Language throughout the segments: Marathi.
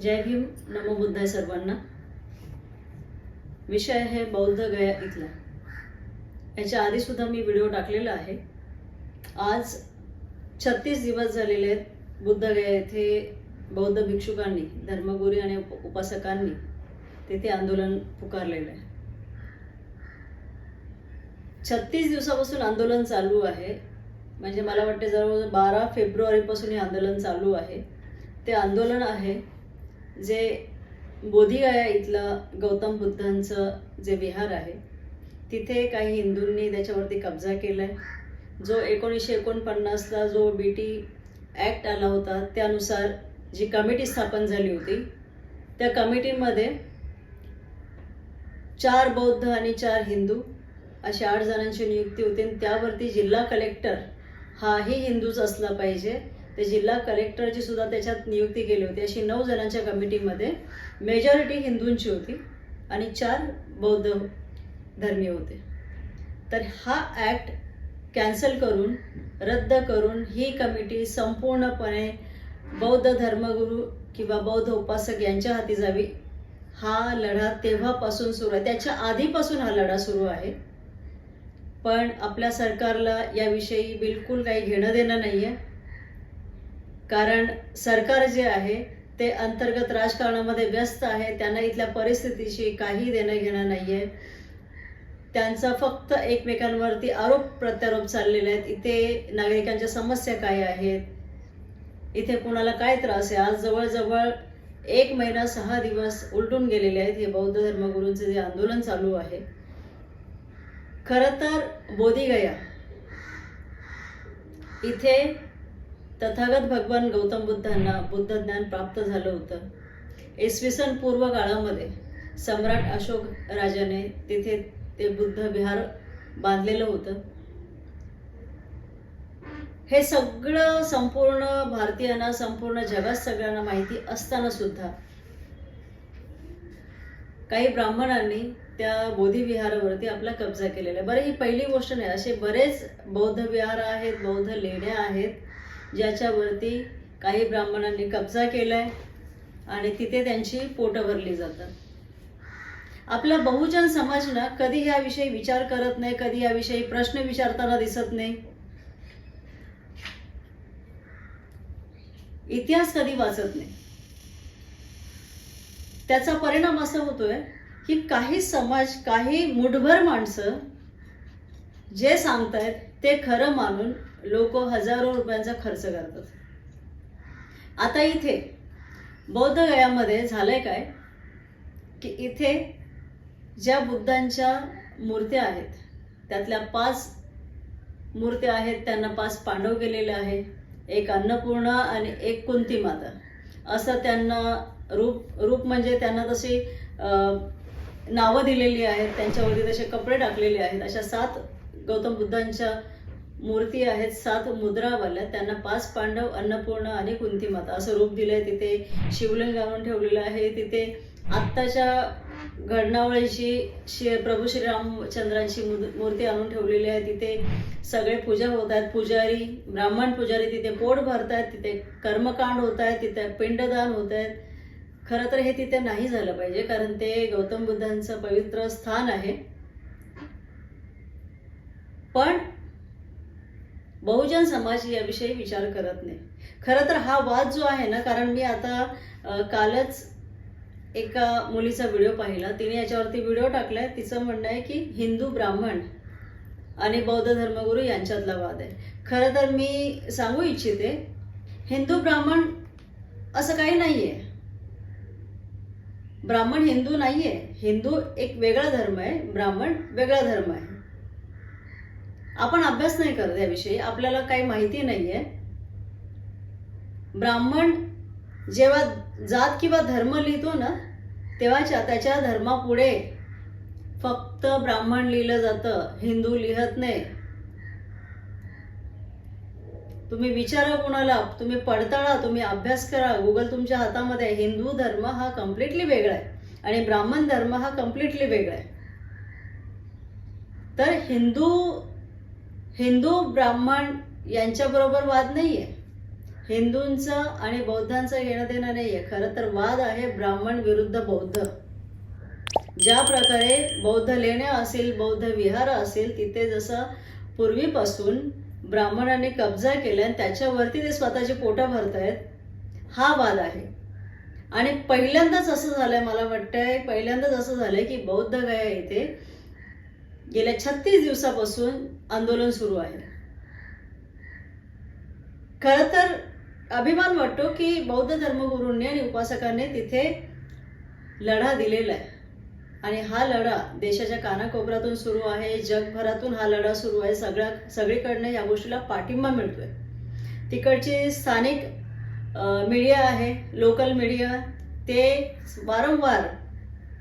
जय भीम. नमो बुद्धाय सर्वांना. विषय आहे बौद्ध गया इथला. याच्या आधी सुद्धा मी व्हिडिओ टाकलेला आहे. आज छत्तीस दिवस झालेले आहेत बुद्ध गया येथे बौद्ध भिक्षुकांनी धर्मगुरी आणि उप- उपासकांनी तेथे आंदोलन पुकारलेलं आहे. छत्तीस दिवसापासून आंदोलन चालू आहे. म्हणजे मला वाटते जवळजवळ बारा फेब्रुवारीपासून हे आंदोलन चालू आहे. ते आंदोलन आहे जे बोधिगया इथलं गौतम बुद्धांचं जे विहार आहे तिथे काही हिंदूंनी त्याच्यावरती कब्जा केला आहे जो एकोणीसशे एकोणपन्नासला जो बी टी ॲक्ट आला होता त्यानुसार जी कमिटी स्थापन झाली होती त्या कमिटीमध्ये चार बौद्ध आणि चार हिंदू अशा आठ जणांची नियुक्ती होती आणि त्यावरती जिल्हा कलेक्टर हाही हिंदूच असला पाहिजे. ते जिल्हा कलेक्टरची सुद्धा त्याच्यात नियुक्ती केली होती. अशी नऊ जणांच्या कमिटीमध्ये मेजॉरिटी हिंदूंची होती आणि चार बौद्ध धर्मीय होते. तर हा ॲक्ट कॅन्सल करून रद्द करून ही कमिटी संपूर्णपणे बौद्ध धर्मगुरू किंवा बौद्ध उपासक यांच्या हाती जावी. हा लढा तेव्हापासून सुरू आहे. त्याच्या आधीपासून हा लढा सुरू आहे. पण आपल्या सरकारला याविषयी बिलकुल काही घेणं देणं नाही आहे कारण सरकार जे आहे ते अंतर्गत राजकारणामध्ये व्यस्त आहे त्यांना इथल्या परिस्थितीशी काही देणं घेणं नाही आहे त्यांचा फक्त एकमेकांवरती आरोप प्रत्यारोप चाललेले आहेत. इथे नागरिकांच्या समस्या काय आहेत? इथे कुणाला काय त्रास आहे? आज जवळजवळ एक महिना सहा दिवस उलटून गेलेले आहेत हे बौद्ध धर्मगुरूंचे जे आंदोलन चालू आहे. खरं तर बोधिगया इथे तथागत भगवान गौतम बुद्धांना बुद्ध ज्ञान प्राप्त झालं होतं. इसवी सन पूर्व काळामध्ये सम्राट अशोक राजाने तिथे ते बुद्ध विहार बांधलेलं होतं. हे सगळं संपूर्ण भारतीयांना संपूर्ण जगात सगळ्यांना माहिती असताना सुद्धा काही ब्राह्मणांनी त्या बोधी विहारावरती आपला कब्जा केलेला आहे. बरं ही पहिली गोष्ट नाही. असे बरेच बौद्ध विहार आहेत बौद्ध लेण्या आहेत. ज्याच्यावरती काही ब्राह्मणांनी कब्जा केलाय आणि तिथे त्यांची पोटं भरली जातात. आपला बहुजन समाज ना कधी याविषयी विचार करत नाही कधी याविषयी प्रश्न विचारताना दिसत नाही. इतिहास कधी वाचत नाही. त्याचा परिणाम असा होतोय की काही समाज काही मुठभर माणसं जे सांगतायत ते खरं मानून लोक हजारो रुपयांचा खर्च करतात. आता इथे बौद्ध गयामध्ये झालंय काय? की इथे ज्या बुद्धांच्या मूर्त्या आहेत त्यातल्या पाच मूर्त्या आहेत त्यांना पाच पांडव केलेले आहे एक अन्नपूर्णा आणि एक कुंती माता. असं त्यांना रूप रूप म्हणजे त्यांना तशी नावं दिलेली आहेत त्यांच्यावरती तसे कपडे टाकलेले आहेत अशा सात गौतम बुद्धांच्या मूर्ती आहेत सात मुद्रावाल्या त्यांना पाच पांडव अन्नपूर्ण आणि कुंती माता असं रूप दिलंय. तिथे शिवलिंग आणून ठेवलेलं आहे. तिथे आत्ताच्या घडणावळीची श्री प्रभू श्रीरामचंद्रांची मुद- मूर्ती आणून ठेवलेली आहे. तिथे सगळे पूजा होत आहेत. पुजारी ब्राह्मण पुजारी तिथे पोट भरत आहेत तिथे कर्मकांड होत आहेत. तिथे पिंडदान होत आहेत. खरं तर हे तिथे नाही झालं पाहिजे कारण ते गौतम बुद्धांचं पवित्र स्थान आहे. पण बहुजन समाज याविषयी विचार करत नाही. खरं तर हा वाद जो आहे ना कारण मी आता कालच एका मुलीचा व्हिडिओ पाहिला. तिने याच्यावरती व्हिडिओ टाकलाय. तिचं म्हणणं आहे की हिंदू ब्राह्मण आणि बौद्ध धर्मगुरू यांच्यातला वाद आहे. खरं तर मी सांगू इच्छिते हिंदू ब्राह्मण असं काही नाही आहे ब्राह्मण हिंदू नाही आहे हिंदू एक वेगळा धर्म आहे. ब्राह्मण वेगळा धर्म आहे. आपण अभ्यास नाही करत याविषयी. आपल्याला काही माहिती नाही आहे ब्राह्मण जेव्हा जात किंवा धर्म लिहितो ना तेव्हाच्या त्याच्या धर्मापुढे फक्त ब्राह्मण लिहिलं जातं हिंदू लिहत नाही. तुम्ही विचारा कोणाला तुम्ही पडताळा तुम्ही अभ्यास करा. गुगल तुमच्या हातामध्ये आहे. हिंदू धर्म हा कम्प्लिटली वेगळा आहे. आणि ब्राह्मण धर्म हा कम्प्लिटली वेगळा आहे. तर हिंदू हिंदू ब्राह्मण यांच्याबरोबर वाद नाहीये. हिंदूंचा आणि बौद्धांचं घेणं देणं नाही आहे खरं तर वाद आहे ब्राह्मण विरुद्ध बौद्ध. ज्या प्रकारे बौद्ध लेण्या असेल बौद्ध विहार असेल तिथे जसं पूर्वीपासून ब्राह्मणांनी कब्जा केला आणि त्याच्यावरती ते स्वतःची पोटं भरतायत हा वाद आहे. आणि पहिल्यांदाच असं झालंय मला वाटतंय पहिल्यांदाच असं झालंय की बौद्ध गया येथे गेल्या छत्तीस दिवसापासून आंदोलन सुरू आहे. खरं तर अभिमान वाटतो की बौद्ध धर्मगुरूंनी आणि उपासकांनी तिथे लढा दिलेला आहे. आणि हा लढा देशाच्या कानाकोपऱ्यातून सुरू आहे जगभरातून हा लढा सुरू आहे. सगळ्या सगळीकडनं या गोष्टीला पाठिंबा मिळतोय. तिकडची स्थानिक मीडिया आहे लोकल मीडिया ते वारंवार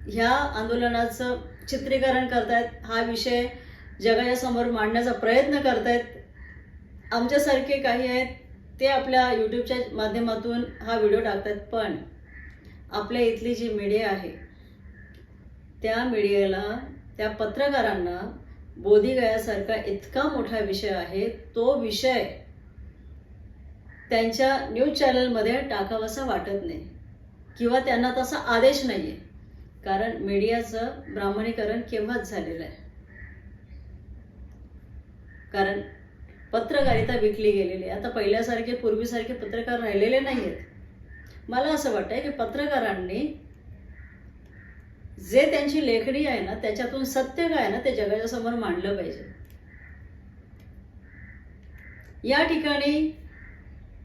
ह्या आंदोलनाचं चित्रीकरण करतायत. हा विषय जगाच्या समोर मांडण्याचा प्रयत्न करतायत. आमच्यासारखे काही आहेत ते आपल्या यूट्यूबच्या माध्यमातून हा व्हिडिओ टाकतात पण आपल्या इथली जी मीडिया आहे त्या मीडियाला त्या पत्रकारांना बोधीगयासारखा इतका मोठा विषय आहे तो विषय त्यांच्या न्यूज चॅनलमध्ये टाकावासा वाटत नाही. किंवा त्यांना तसा आदेश नाही आहे कारण मीडियाचं ब्राह्मणीकरण केव्हाच झालेलं आहे? कारण पत्रकारिता विकली गेलेली आहे. आता पहिल्यासारखे पूर्वीसारखे पत्रकार राहिलेले नाही आहेत मला असं वाटतं की पत्रकारांनी जे त्यांची लेखणी आहे ना त्याच्यातून सत्य काय आहे ना ते जगाच्या समोर मांडलं पाहिजे. या ठिकाणी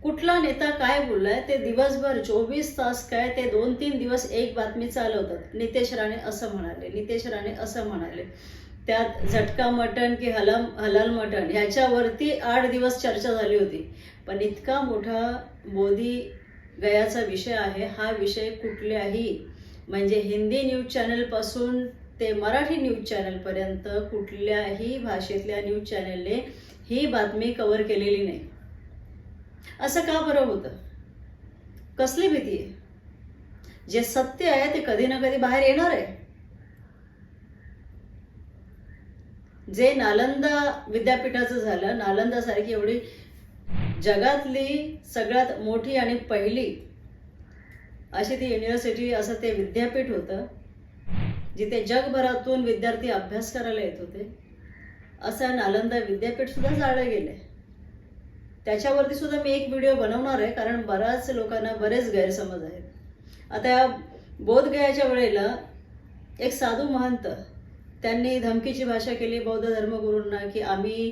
कुठला नेता काय बोललाय ते दिवसभर चोवीस तास काय ते दोन तीन दिवस एक बातमी चालवतात. नितेश राणे असं म्हणाले नितेश राणे असं म्हणाले. त्यात झटका मटण की हलम हलाल मटण ह्याच्यावरती आठ दिवस चर्चा झाली होती. पण इतका मोठा मोदी गयाचा विषय आहे हा विषय कुठल्याही म्हणजे हिंदी न्यूज चॅनलपासून ते मराठी न्यूज चॅनलपर्यंत कुठल्याही भाषेतल्या न्यूज चॅनलने ही बातमी कव्हर केलेली नाही. असं का बरं होतं? कसली भीती आहे? जे सत्य आहे ते कधी ना कधी बाहेर येणार आहे. जे नालंदा विद्यापीठाचं झालं नालंदासारखी एवढी जगातली सगळ्यात मोठी आणि पहिली अशी ती युनिव्हर्सिटी असं ते विद्यापीठ होतं जिथे जगभरातून विद्यार्थी अभ्यास करायला येत होते. असं नालंदा विद्यापीठ सुद्धा जाळलं आहे त्याच्यावरती सुद्धा मी एक व्हिडिओ बनवणार आहे कारण बऱ्याच लोकांना बरेच गैरसमज आहेत. आता बोधगयाच्या वेळेला एक साधू महंत त्यांनी धमकीची भाषा केली बौद्ध धर्मगुरूंना की आम्ही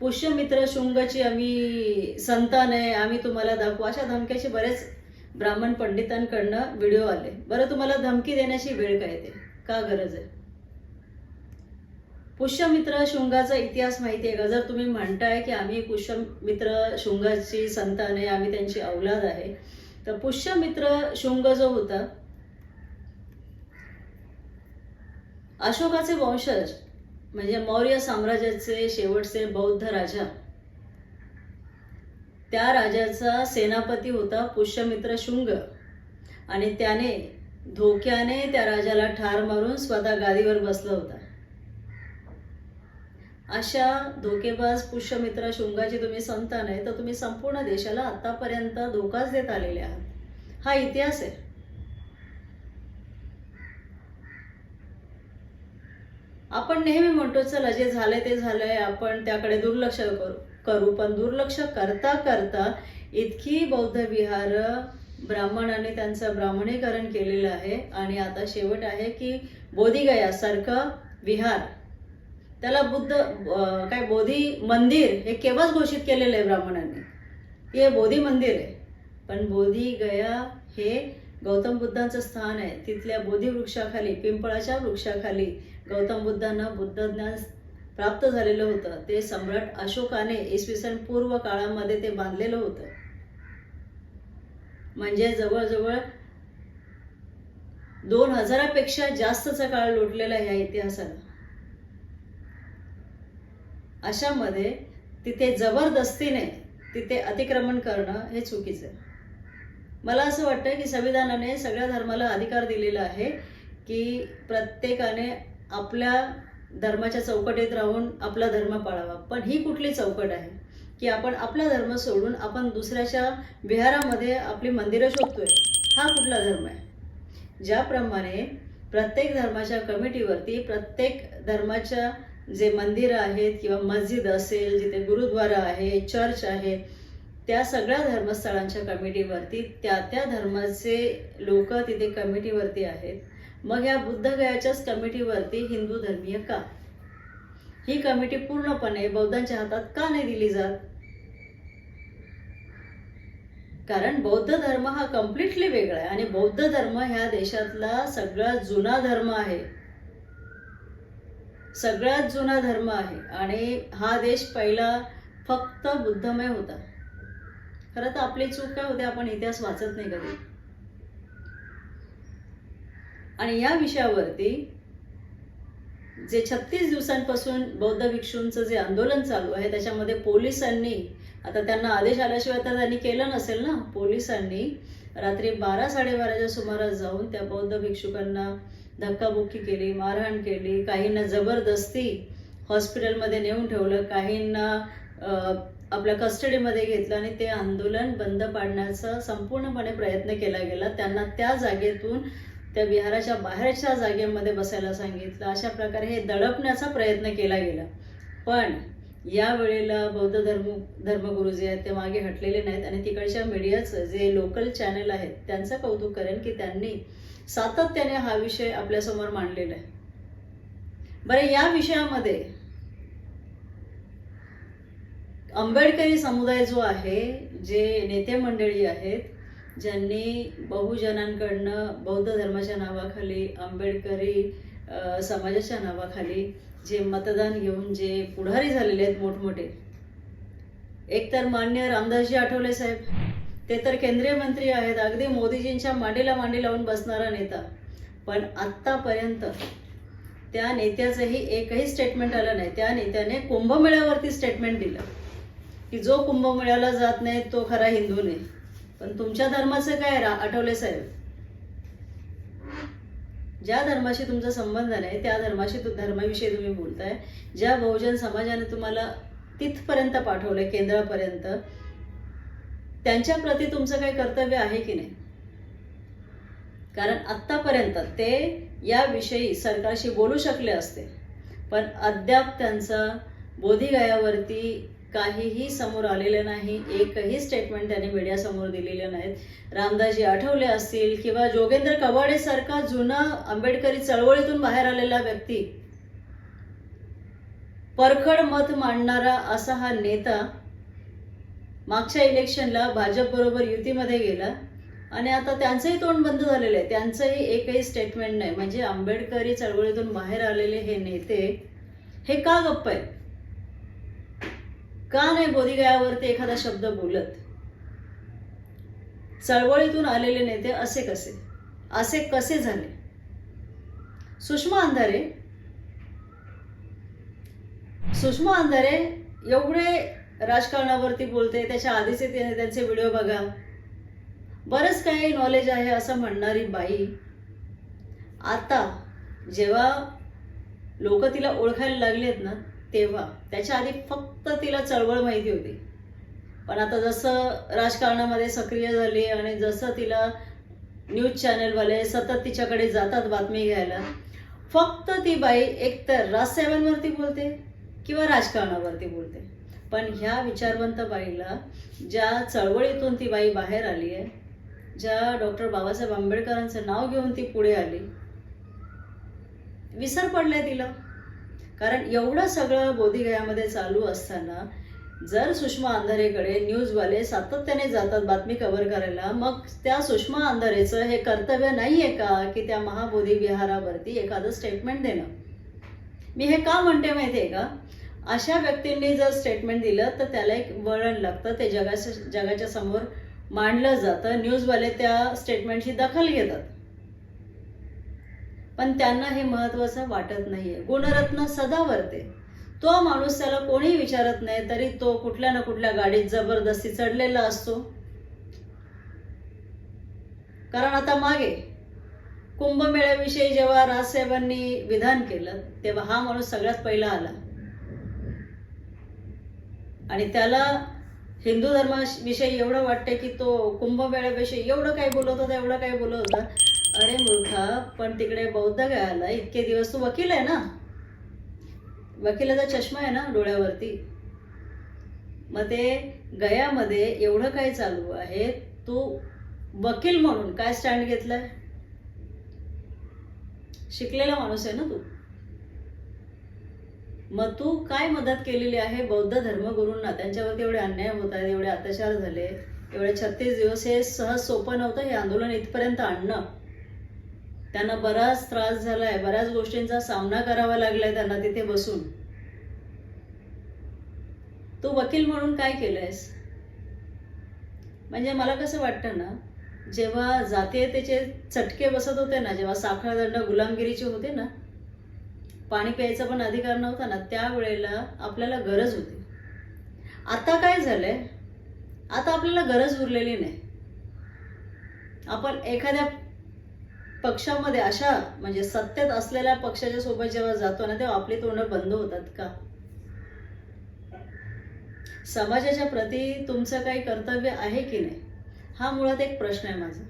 पुष्यमित्र शुंगची आम्ही संतान आहे आम्ही तुम्हाला दाखवू. अशा धमक्याचे बरेच ब्राह्मण पंडितांकडनं व्हिडिओ आले. बरं तुम्हाला धमकी देण्याची वेळ काय ते का गरज आहे? पुष्यमित्र शुंगाचा इतिहास माहिती आहे का? जर तुम्ही म्हणताय की आम्ही पुष्यमित्र शुंगाची संतान आहे आम्ही त्यांची औलाद आहे तर पुष्यमित्र शुंग जो होता अशोकाचे वंशज म्हणजे मौर्य साम्राज्याचे शेवटचे बौद्ध राजा त्या राजाचा सेनापती होता पुष्यमित्र शुंग. आणि त्याने धोक्याने त्या राजाला ठार मारून स्वतः गादीवर बसला होता. अशा धोकेबाज पुष्यमित्र शुंगाची तुम्ही संतान आहे तर तुम्ही संपूर्ण देशाला आतापर्यंत धोकाच देत आलेले आहात. हा इतिहास आहे. आपण नेहमी म्हणतो चला जे झालंय ते झालंय आपण त्याकडे दुर्लक्ष करू करू. पण दुर्लक्ष करता करता इतकी बौद्ध विहार ब्राह्मणांनी त्यांचं ब्राह्मणीकरण केलेलं आहे. आणि आता शेवट आहे की बोधिगया सारखं विहार. त्याला बुद्ध काय बोधी मंदिर हे केव्हाच घोषित केलेलं आहे ब्राह्मणांनी? हे बोधी मंदिर आहे. पण बोधी गया हे गौतम बुद्धांचं स्थान आहे. तिथल्या बोधी वृक्षाखाली पिंपळाच्या वृक्षाखाली गौतम बुद्धांना बुद्ध ज्ञान प्राप्त झालेलं होतं. ते सम्राट अशोकाने इसवी सन पूर्व काळामध्ये ते बांधलेलं होतं. म्हणजे जवळजवळ दोन हजारापेक्षा जास्तचा काळ लोटलेला ह्या इतिहासाला अशामध्ये तिथे जबरदस्तीने तिथे अतिक्रमण करणं हे चुकीचं आहे. मला असं वाटतं की संविधानाने सगळ्या धर्माला अधिकार दिलेला आहे की प्रत्येकाने आपल्या धर्माच्या चौकटीत राहून आपला धर्म पाळावा. पण ही कुठली चौकट आहे? की आपण आपला धर्म सोडून आपण दुसऱ्याच्या विहारामध्ये आपली मंदिरं शोधतोय. हा कुठला धर्म आहे? ज्याप्रमाणे प्रत्येक धर्माच्या कमिटीवरती प्रत्येक धर्माच्या जे मंदिरं आहेत किंवा मस्जिद असेल जिथे गुरुद्वारा आहे चर्च आहे त्या सगळ्या धर्मस्थळांच्या कमिटीवरती त्या त्या धर्माचे लोक तिथे कमिटीवरती आहेत. मग या बुद्धगयाच्याच कमिटीवरती हिंदू धर्मीय का? ही कमिटी पूर्णपणे बौद्धांच्या हातात का नाही दिली जात? कारण बौद्ध धर्म हा कम्प्लिटली वेगळा आहे आणि बौद्ध धर्म ह्या देशातला सगळा जुना धर्म आहे. सगळ्यात जुना धर्म आहे आणि हा देश पहिला फक्त बुद्धमय होता. खरं तर आपली चूक काय होते? आपण इतिहास वाचत नाही कधी. आणि या विषयावरती जे छत्तीस दिवसांपासून बौद्ध भिक्षूंचं जे आंदोलन चालू आहे त्याच्यामध्ये पोलिसांनी आता त्यांना आदेश आल्याशिवाय तर त्यांनी केलं नसेल ना? पोलिसांनी रात्री बारा साडेबाराच्या सुमारास जाऊन त्या बौद्ध भिक्षुकांना धक्काबुक्की केली मारहाण केली काहींना जबरदस्ती हॉस्पिटलमध्ये नेऊन ठेवलं काहींना आपल्या कस्टडीमध्ये घेतलं आणि ते आंदोलन बंद पाडण्याचा संपूर्णपणे प्रयत्न केला गेला. त्यांना त्या जागेतून त्या विहाराच्या बाहेरच्या जागेमध्ये बसायला सांगितलं. अशा प्रकारे हे दडपण्याचा प्रयत्न केला गेला. पण या वेळेला बौद्ध धर्म धर्मगुरू जे आहेत ते मागे हटलेले नाहीत आणि तिकडच्या मीडियाचं जे लोकल चॅनल आहेत त्यांचं कौतुक करेन की त्यांनी सातत्याने हा विषय आपल्यासमोर मांडलेला आहे. बरं या विषयामध्ये आंबेडकरी समुदाय जो आहे जे नेते मंडळी आहेत ज्यांनी बहुजनांकडनं बौद्ध धर्माच्या नावाखाली आंबेडकरी समाजाच्या नावाखाली जे मतदान घेऊन जे पुढारी झालेले आहेत मोठमोठे एकतर मान्य रामदासजी आठवले साहेब. ते तर केंद्रीय मंत्री आहेत. अगदी मोदीजींच्या मांडीला मांडी लावून बसणारा नेता. पण आत्तापर्यंत त्या नेत्याचंही एकही स्टेटमेंट आलं नाही. त्या नेत्याने कुंभमेळ्यावरती स्टेटमेंट दिलं. की जो कुंभमेळ्याला जात नाही तो खरा हिंदू नाही. पण तुमच्या धर्माचं काय रा आठवले साहेब? ज्या धर्माशी तुमचा संबंध नाही त्या धर्माशी तु धर्माविषयी तुम्ही बोलताय. ज्या बहुजन समाजाने तुम्हाला तिथपर्यंत पाठवलंय केंद्रापर्यंत त्यांच्या प्रती तुमचं काही कर्तव्य आहे की नाही? कारण आत्तापर्यंत ते याविषयी सरकारशी बोलू शकले असते. पण अद्याप त्यांचा बोधीगायावरती काहीही समोर आलेलं नाही एकही स्टेटमेंट त्यांनी मीडियासमोर दिलेले नाहीत. रामदासजी आठवले असतील किंवा जोगेंद्र कवाडेसारखा जुना आंबेडकरी चळवळीतून बाहेर आलेला व्यक्ती परखड मत मांडणारा असा हा नेता मागच्या इलेक्शनला भाजप बरोबर युतीमध्ये गेला आणि आता त्यांचंही तोंड बंद झालेलं आहे. त्यांचंही एकही स्टेटमेंट नाही. म्हणजे आंबेडकरी चळवळीतून बाहेर आलेले हे नेते हे का गप्प आहेत? का नाही बोधिगयावरती एखादा शब्द बोलत? चळवळीतून आलेले नेते असे कसे? असे कसे झाले? सुषमा अंधारे सुषमा अंधारे एवढे राजकारणावरती बोलते त्याच्या आधीचे ते- त्यांचे व्हिडिओ बघा. बरंच काही नॉलेज आहे असं म्हणणारी बाई आता जेव्हा लोक तिला ओळखायला लागलेत ना तेव्हा त्याच्या आधी फक्त तिला चळवळ माहिती होती. पण आता जसं राजकारणामध्ये सक्रिय झाली आणि जसं तिला न्यूज चॅनलवाले सतत तिच्याकडे जातात बातमी घ्यायला फक्त ती बाई एकतर राजसाहेबांवरती बोलते किंवा राजकारणावरती बोलते. पण ह्या विचारवंत बाईला ज्या चळवळीतून ती बाई बाहेर आली आहे ज्या डॉक्टर बाबासाहेब आंबेडकरांचं नाव घेऊन ती पुढे आली विसर पडलाय तिला. कारण एवढं सगळं बोधीगयामध्ये चालू असताना जर सुषमा अंधारेकडे न्यूजवाले सातत्याने जातात बातमी कव्हर करायला मग त्या सुषमा अंधारेचं हे कर्तव्य नाही आहे का की त्या महाबोधी विहारावरती एखादं स्टेटमेंट देणं? मी हे का म्हणते माहिती आहे का? अशा व्यक्तींनी जर स्टेटमेंट दिलं तर त्याला एक वळण लागतं. ते जगाच्या जगाच्या समोर मांडलं जातं. न्यूजवाले त्या स्टेटमेंटची दखल घेतात. पण त्यांना हे महत्वाचं वाटत नाहीये. गुणरत्न सदावरते तो माणूस त्याला कोणी विचारत नाही तरी तो कुठल्या ना कुठल्या गाडीत जबरदस्ती चढलेला असतो. कारण आता मागे कुंभमेळ्याविषयी जेव्हा राजसाहेबांनी विधान केलं तेव्हा हा माणूस सगळ्यात पहिला आला. आणि त्याला हिंदू धर्माविषयी एवढं वाटतं की तो कुंभमेळ्याविषयी एवढं काय बोलत होता एवढं काय बोलत होता. अरे मूर्खा पण तिकडे बौद्ध गयाला इतके दिवस तू वकील आहे ना? वकिलाचा चष्मा आहे ना डोळ्यावरती? मग ते गयामध्ये एवढं काय चालू आहे तू वकील म्हणून काय स्टँड घेतलाय? शिकलेला माणूस आहे ना तू? मग तू काय मदत केलेली आहे बौद्ध धर्मगुरूंना? त्यांच्यावरती एवढे अन्याय होत आहेत एवढे अत्याचार झाले एवढे छत्तीस दिवस हे सहज सोपं नव्हतं हे आंदोलन इथपर्यंत आणणं. त्यांना बराच त्रास झालाय बऱ्याच गोष्टींचा सामना करावा लागलाय त्यांना तिथे बसून. तू वकील म्हणून काय केलंयस? म्हणजे मला कसं वाटतं ना जेव्हा जातीयतेचे चटके बसत होते ना जेव्हा साखळदंड गुलामगिरीचे होते ना पाणी प्यायचा पण अधिकार नव्हता ना त्यावेळेला आपल्याला गरज होती. आता काय झालंय? आता आपल्याला गरज उरलेली नाही. आपण एखाद्या पक्षामध्ये अशा म्हणजे सत्तेत असलेल्या पक्षाच्या सोबत जेव्हा जातो ना तेव्हा आपली तोंड बंद होतात का? समाजाच्या प्रती तुमचं काही कर्तव्य आहे की नाही? हा मुळात एक प्रश्न आहे माझा.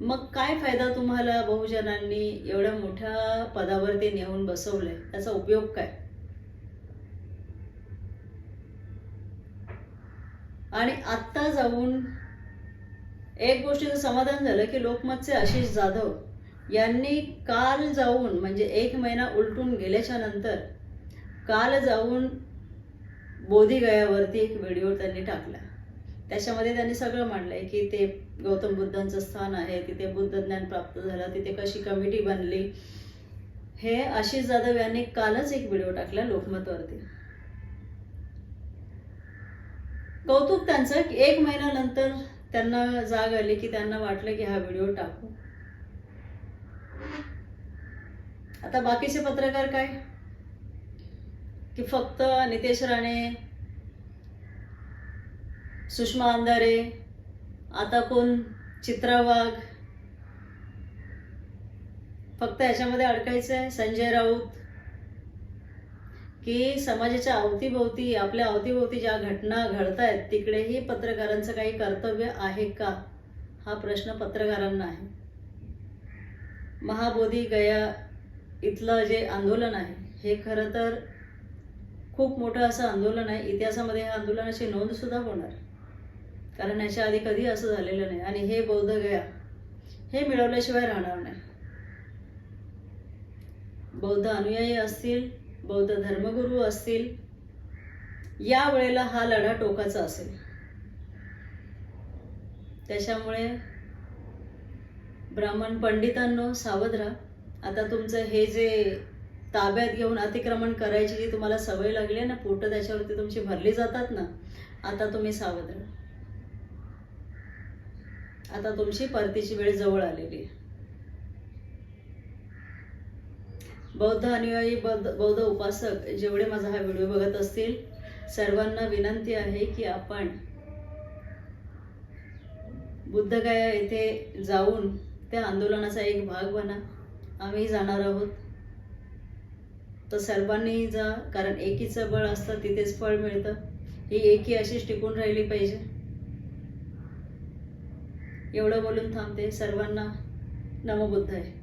मग काय फायदा तुम्हाला बहुजनांनी एवढ्या मोठ्या पदावरती नेऊन बसवलंय? त्याचा उपयोग काय? आणि आत्ता जाऊन एक गोष्टीचं समाधान झालं की लोकमतचे आशिष जाधव यांनी काल जाऊन म्हणजे एक महिना उलटून गेल्याच्यानंतर काल जाऊन बोधीगयावरती एक व्हिडिओ त्यांनी टाकला. त्याच्यामध्ये त्यांनी सगळं मांडलंय की ते गौतम बुद्धांचं स्थान आहे तिथे बुद्ध ज्ञान प्राप्त झालं तिथे कशी कमिटी बनली हे आशिष जाधव यांनी कालच एक व्हिडिओ टाकला लोकमतवरती. कौतुक त्यांचं की एक महिन्यानंतर त्यांना जाग आली की त्यांना वाटलं की हा व्हिडिओ टाकू. आता बाकीचे पत्रकार काय? की फक्त नितेश राणे सुषमा अंधारे आता कोण? चित्रा वाघ फक्त याच्यामध्ये अडकायचं आहे संजय राऊत. की समाजाच्या अवतीभोवती आपल्या अवतीभोवती ज्या घटना घडत आहेत तिकडेही पत्रकारांचं काही कर्तव्य आहे का? हा प्रश्न पत्रकारांना आहे. महाबोधी गया इथलं जे आंदोलन आहे हे खरं तर खूप मोठं असं आंदोलन आहे. इतिहासामध्ये ह्या आंदोलनाची नोंदसुद्धा होणार. कारण याच्या आधी कधी असं झालेलं नाही. आणि हे बौद्ध गया हे मिळवल्याशिवाय राहणार नाही. बौद्ध अनुयायी असतील बौद्ध धर्मगुरू असतील या वेळेला हा लढा टोकाचा असेल. त्याच्यामुळे ब्राह्मण पंडितांनो सावध राहा. आता तुमचं हे जे ताब्यात घेऊन अतिक्रमण करायची जी तुम्हाला सवय लागली आहे ना पोटं त्याच्यावरती तुमची भरली जातात ना आता तुम्ही सावध राहा. आता तुमची परतीची वेळ जवळ आलेली आहे. बौद्ध अनुयायी बौद्ध बौद्ध उपासक जेवढे माझा हा व्हिडिओ बघत असतील सर्वांना विनंती आहे की आपण बुद्धगया येथे जाऊन त्या आंदोलनाचा एक भाग बना. आम्ही जाणार आहोत. तर सर्वांनी जा कारण एकीचं बळ असतं तिथेच फळ मिळतं. ही एकी अशीच टिकून राहिली पाहिजे. एवढं बोलून थांबते. सर्वांना नमबुद्ध आहे.